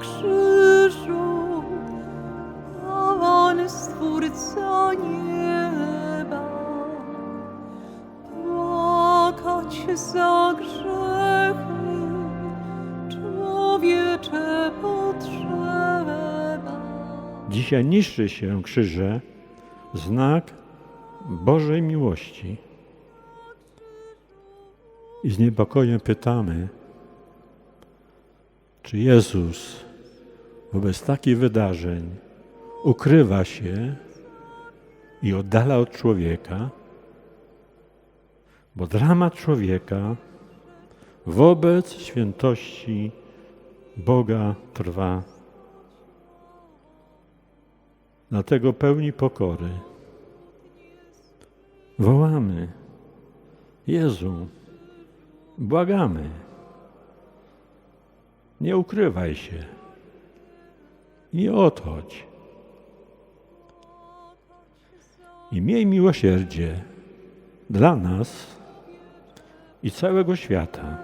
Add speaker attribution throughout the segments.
Speaker 1: krzyżu, a on Stwórca nieba, płakać za grzechy człowiecze potrzeba.
Speaker 2: Dzisiaj niszczy się krzyże znak Bożej miłości. I z niepokojem pytamy, czy Jezus wobec takich wydarzeń ukrywa się i oddala od człowieka, bo dramat człowieka wobec świętości Boga trwa. Dlatego pełni pokory wołamy: Jezu, błagamy, nie ukrywaj się, nie odchodź. I miej miłosierdzie dla nas i całego świata.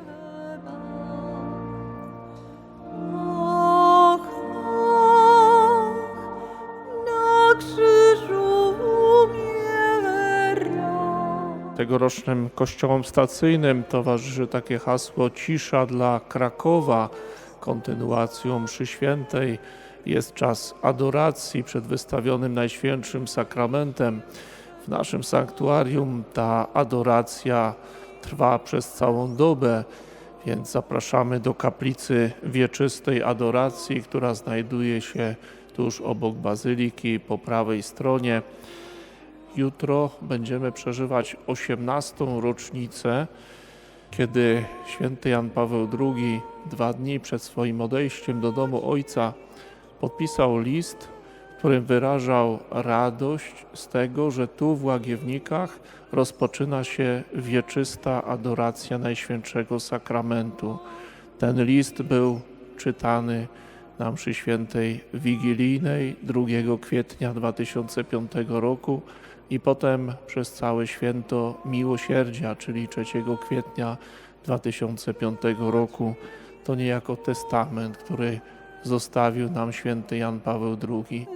Speaker 3: Tegorocznym kościołom stacyjnym towarzyszy takie hasło Cisza dla Krakowa. Kontynuacją mszy świętej jest czas adoracji przed wystawionym Najświętszym Sakramentem. W naszym sanktuarium ta adoracja trwa przez całą dobę, więc zapraszamy do kaplicy wieczystej adoracji, która znajduje się tuż obok bazyliki po prawej stronie. Jutro będziemy przeżywać 18. rocznicę, kiedy święty Jan Paweł II dwa dni przed swoim odejściem do domu ojca podpisał list, w którym wyrażał radość z tego, że tu w Łagiewnikach rozpoczyna się wieczysta adoracja Najświętszego Sakramentu. Ten list był czytany na mszy świętej wigilijnej 2 kwietnia 2005 roku i potem przez całe święto Miłosierdzia, czyli 3 kwietnia 2005 roku. To niejako testament, który zostawił nam święty Jan Paweł II.